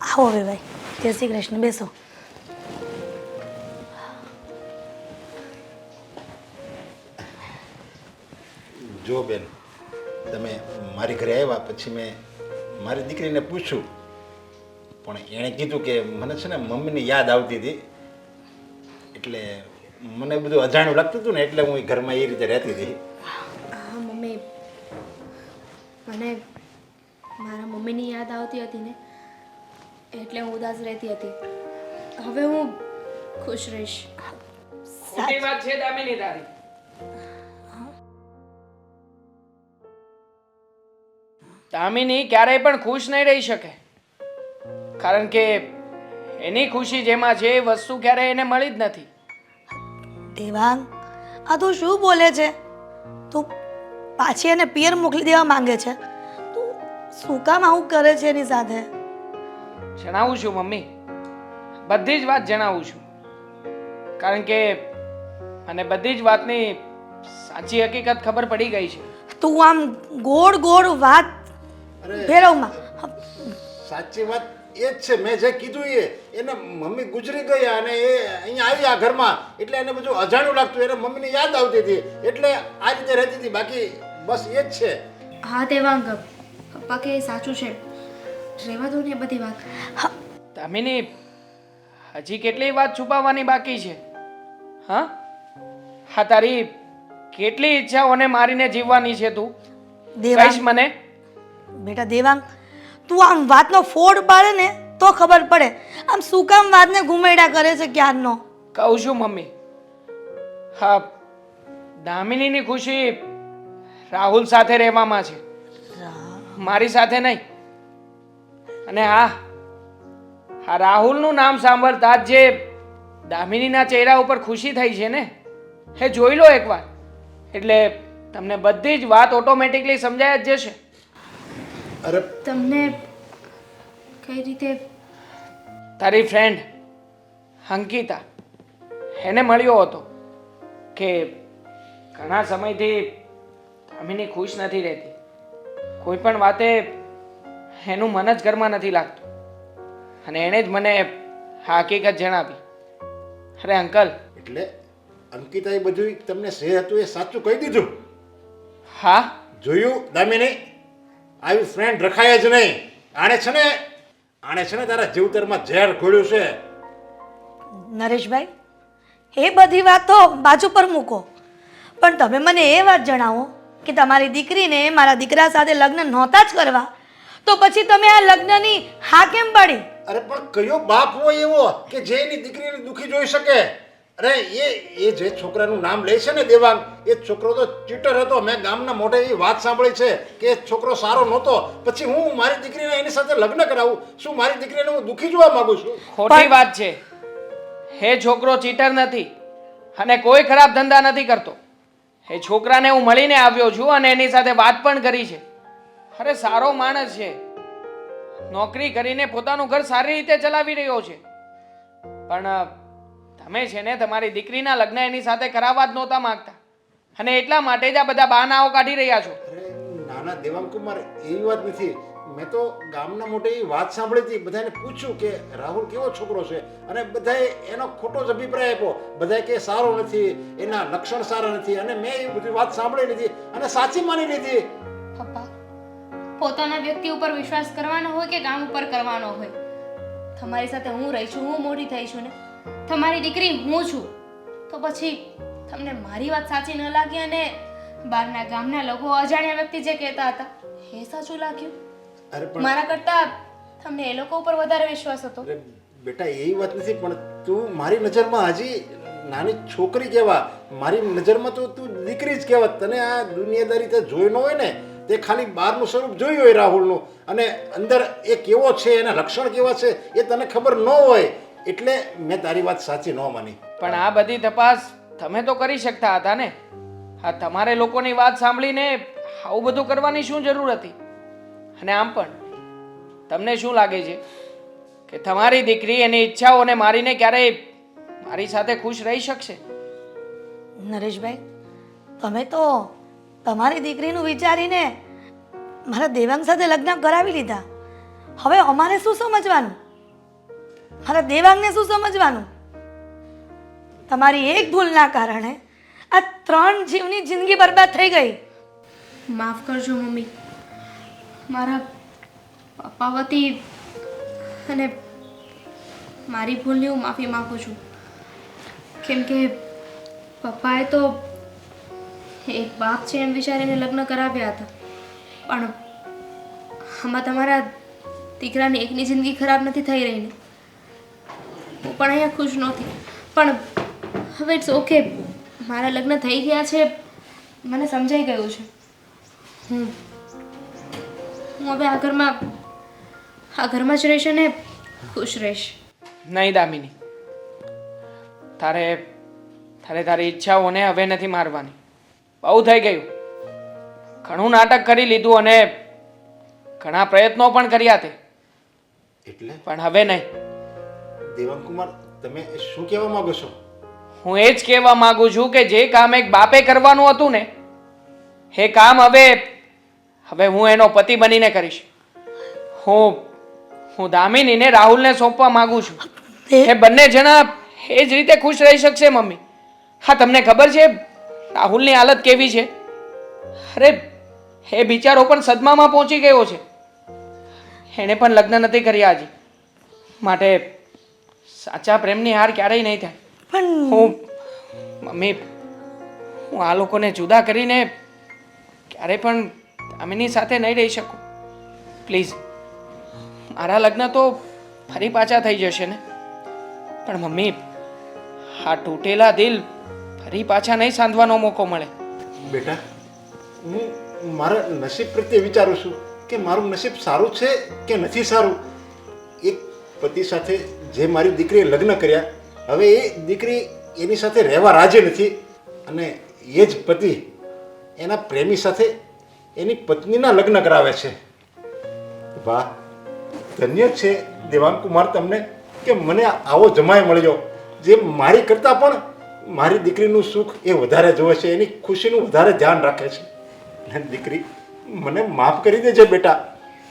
આવો હવે ભાઈ. જય શ્રી કૃષ્ણ. બેસો. જો બેન તમે મારી ઘરે આવ્યા પછી મેં મારી દીકરીને પૂછ્યું. પણ એણે કીધું કે મને છે ને મમ્મીની યાદ આવતી હતી. એટલે મને બધું અજાણ્યું લાગતું હતું ને એટલે હું ઘરમાં એ રીતે રહેતી હતી. હા મમ્મી. મને મારા મમ્મીની યાદ આવતી હતી ને એટલે હું ઉદાસ રહેતી હતી. હવે હું ખુશ રહીશ. ખોટી વાત છે દામિની તારી. દામિની ક્યારેય પણ ખુશ નહીં રહી શકે. કારણ કે એની ખુશી જેમાં છે એ વસ્તુ ક્યારેય એને મળી જ નથી. દેવાંગ આ તું શું બોલે છે? તું પાછી એને પિયર મોકલી દેવા માંગે છે? શું કામ આવું કરે છે એની સાથે? જણાવું છું મમ્મી. બધી જ વાત જણાવું છું. કારણ કે મને બધી જ વાતની સાચી હકીકત ખબર પડી ગઈ છે. તું આમ ગોળ ગોળ વાત ફેરવમાં. સાચી વાત એ જ છે. મેં જે કીધું એ એને મમ્મી ગુજરી ગયા અને એ અહીંયા આવી આ ઘરમાં. એટલે એને બધું અજાણ્યું લાગતું. એને મમ્મીની યાદ આવતી હતી. એટલે આ રીતે રહેતી હતી. બાકી બસ એ જ છે. હા દેવાંગ પપ્પા કે સાચું છે. રહેવા દો ને બધી વાત. દામિની હજી કેટલી વાત છુપાવવાની બાકી છે? હા? હા તારી કેટલી ઈચ્છાઓને મારીને જીવવાની છે તું? કહીશ દેવાંગ મને. બેટા દેવાંગ તું આમ વાતનો ફોડ પાડે ને તો ખબર પડે. આમ શું કામ વાતને ઘુમેડા કરે છે ક્યારનો? કહું છું મમ્મી. હા દામિનીની ખુશી રાહુલ સાથે રહેવામાં છે. મારી સાથે નહીં. અને હા હા રાહુલનું નામ સાંભળતા જ જે દામિનીના ચહેરા ઉપર ખુશી થઈ છે ને? એ જોઈ લો એકવાર. એટલે તમને બધી જ વાત ઓટોમેટિકલી સમજાય જ જશે. અરે તમને કઈ રીતે તારી ફ્રેન્ડ અંકિતા એને મળ્યો હતો કે ઘણા સમયથી અમીની ખુશ નથી રહેતી. કોઈ પણ વાતે એનું મન જ ઘરમાં નથી લાગતું. અને એણે જ મને આ હકીકત જણાવી. અરે અંકલ. એટલે અંકિતાએ બધું તમને શેર હતું એ સાચું કહી દીધું? હા. જોયું દામિની? આવી ફ્રેન્ડ રખાય જ નહીં. આણે છે ને આણે છે ને તારા જીવતરમાં ઝેર ખોલ્યું છે. નરેશભાઈ એ બધી વાત તો બાજુ પર મૂકો. પણ તમે મને એ વાત જણાવો કે તમારી દીકરીને મારા દીકરા સાથે લગ્ન નહોતા જ કરવા. તો પછી તમે આ લગ્નની હા કેમ પાડી? અરે પણ કયો બાપ હોય એવો કે જે એની દીકરીને દુખી જોઈ શકે? અરે એ એ જે છોકરાનું નામ લે છે ને દેવાંગ એ છોકરો તો ચીટર હતો. મેં ગામના મોઢે એવી વાત સાંભળી છે કે એ છોકરો સારો નહોતો. પછી હું મારી દીકરીને એની સાથે લગ્ન કરાવું? શું મારી દીકરીને હું દુખી જોવા માંગુ છું? ખોટી વાત છે. હે છોકરો ચીટર નથી અને કોઈ ખરાબ ધંધા નથી કરતો. એ છોકરાને હું મળીને આવ્યો છું અને એની સાથે વાત પણ કરી છે. અરે સારો માણસ છે. નોકરી કરીને પોતાનું ઘર સારી રીતે ચલાવી રહ્યો છે. પણ તમે છે ને તમારી દીકરીના લગ્ન એની સાથે કરાવવા જ નહોતા માંગતા. અને એટલા માટે જ આ બધા બહાનાઓ કાઢી રહ્યા છો. નાના દેવાંકુમાર એવી વાત નથી. મેં તો ગામના મોટે એ વાત સાંભળી હતી, બધાને પૂછ્યું કે રાહુલ કેવો છોકરો છે? અને બધાએ એનો ખોટો જ અભિપ્રાય આપ્યો. બધાએ કે સારો નથી, એના લક્ષણ સારા નથી. અને મેં એ બધી વાત સાંભળી લીધી અને સાચી માની લીધી. પપ્પા, પોતાના વ્યક્તિ ઉપર વિશ્વાસ કરવાનો હોય કે ગામ ઉપર કરવાનો હોય? તમારી સાથે હું રહી છું, હું મોટી થઈ છું ને? તમારી દીકરી હું છું? તો પછી તમને મારી વાત સાચી ન લાગી અને બહારના ગામના લોકો અજાણ્યા વ્યક્તિ જે કહેતા હતા, એ સાચું લાગ્યું? અરે પણ મારા કરતા તમને એ લોકો ઉપર વધારે વિશ્વાસ હતો. અરે બેટા એવી વાત નથી પણ તું મારી નજરમાં હજી નાની છોકરી કહેવા મારી નજરમાં તો તું દીકરી જ કહેવા તને આ દુનિયાદારી તે જોઈ ન હોય ને તે ખાલી બહારનું સ્વરૂપ જોયું હોય રાહુલનું અને અંદર એ કેવો છે એના લક્ષણ કેવા છે એ તને ખબર ન હોય એટલે મેં તારી વાત સાચી ન માની. પણ આ બધી તપાસ તમે તો કરી શકતા હતા ને? હા તમારે લોકોની વાત સાંભળીને આવું બધું કરવાની શું જરૂર હતી? અને આમ પણ તમને શું લાગે છે? કે તમારી દીકરી એની ઈચ્છાઓને મારીને ક્યારેય મારી સાથે ખુશ રહી શકશે? નરેશભાઈ તમે તો તમારી દીકરીનું વિચારીને મારા દેવાંગ સાથે લગ્ન કરાવી લીધા. હવે અમારે શું સમજવાનું? મારા દેવાંગને શું સમજવાનું? તમારી એક ભૂલના કારણે આ ત્રણ જીવની જિંદગી બરબાદ થઈ ગઈ. માફ કરજો મમ્મી. મારા પપ્પા વતી અને મારી ભૂલની હું માફી માગું છું. કેમ કે પપ્પાએ તો એક બાપ છે એમ વિચારીને લગ્ન કરાવ્યા હતા. પણ આમાં તમારા દીકરાની એકની જિંદગી ખરાબ નથી થઈ રહી ને? હું પણ અહીંયા ખુશ નહોતી. પણ હવે ઇટ્સ ઓકે મારા લગ્ન થઈ ગયા છે. મને સમજાઈ ગયું છે. હું હું હવે આ ઘરમાં આ ઘરમાં જ રહીશ અને ખુશ રહીશ. નહીં દામિની. તારે તારે તારી ઈચ્છાઓને હવે નથી મારવાની. બહુ થઈ ગયું. ઘણું નાટક કરી લીધું અને ઘણા પ્રયત્નો પણ કર્યા તે. એટલે? પણ હવે નહીં. દેવાંગ કુમાર તમે શું કહેવા માંગો છો? હું એ જ કહેવા માંગુ છું કે જે કામ એક બાપે કરવાનું હતું ને એ કામ હવે હવે હું એનો પતિ બનીને કરીશ. હું હું દામિનીને રાહુલને સોંપવા માંગુ છું. એ બંને જણા એ જ રીતે ખુશ રહી શકશે મમ્મી. હા તમને ખબર છે રાહુલની હાલત કેવી છે? અરે એ બિચારો પણ સદમામાં પહોંચી ગયો છે. એણે પણ લગ્ન નથી કર્યા હજી. માટે સાચા પ્રેમની હાર ક્યારેય નહીં થાય. પણ હું મમ્મી હું આ લોકોને જુદા કરીને ક્યારે પણ અમીની સાથે નહીં રહી શકું. પ્લીઝ મારા લગ્ન તો ફરી પાછા થઈ જશે ને. પણ મમ્મી, આ તૂટેલા દિલ ફરી પાછા નહીં સાંધવાનો મોકો મળે. બેટા, હું મારા નસીબ પ્રત્યે વિચારું છું કે મારું નસીબ સારું છે કે નથી સારું? એક પતિ સાથે જે મારી દીકરીએ લગ્ન કર્યા, હવે એ દીકરી એની સાથે રહેવા રાજી નથી. અને એ જ પતિ એના પ્રેમી સાથે એની પત્નીના લગ્ન કરાવે છે. વાહ, ધન્ય છે દેવાંગ કુમાર તમને કે મને આવો જમાય મળ્યો, જે મારી કરતાં પણ મારી દીકરીનું સુખ એ વધારે જોવે છે, એની ખુશીનું વધારે ધ્યાન રાખે છે. દીકરી, મને માફ કરી દેજે બેટા.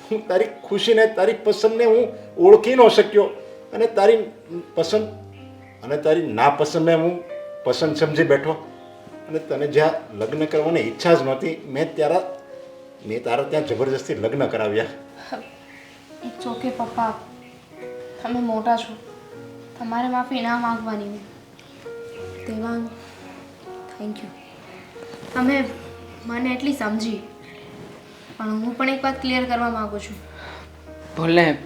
હું તારી ખુશીને, તારી પસંદને હું ઓળખી ન શક્યો અને તારી પસંદ અને તારી નાપસંદને હું પસંદ સમજી બેઠો. અને તને જ્યાં લગ્ન કરવાની ઈચ્છા જ નહોતી, મેં ત્યારે મેં તારા ત્યાં જબરજસ્તી લગ્ન કરાવ્યા. ઇટ્સ ઓકે પપ્પા. તમે મોટા છો. તમારે માફી ના માંગવાની દેવાંગ થેન્ક યુ તમે મને એટલી સમજી. પણ હું પણ એક વાત ક્લિયર કરવા માગું છું. ભૂલને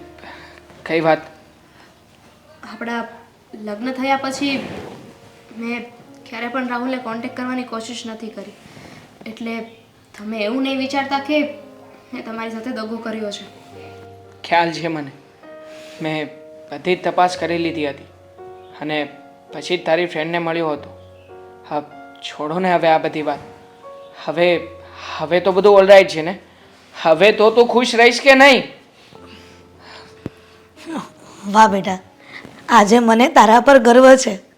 કઈ વાત? આપણા લગ્ન થયા પછી મેં ક્યારે પણ રાહુલને કોન્ટેક્ટ કરવાની કોશિશ નથી કરી. એટલે તમે એવું નહીં વિચારતા કે મેં તમારી સાથે દગો કર્યો છે. ખ્યાલ છે મને. મેં બધી જ તપાસ કરી લીધી હતી. અને પછી જ તારી ફ્રેન્ડને મળ્યો હતો. હા છોડો ને હવે આ બધી વાત. હવે હવે તો બધું ઓલરાઈટ છે ને? હવે તો તું ખુશ રહીશ કે નહીં? વાહ બેટા આજે મને તારા પર ગર્વ છે.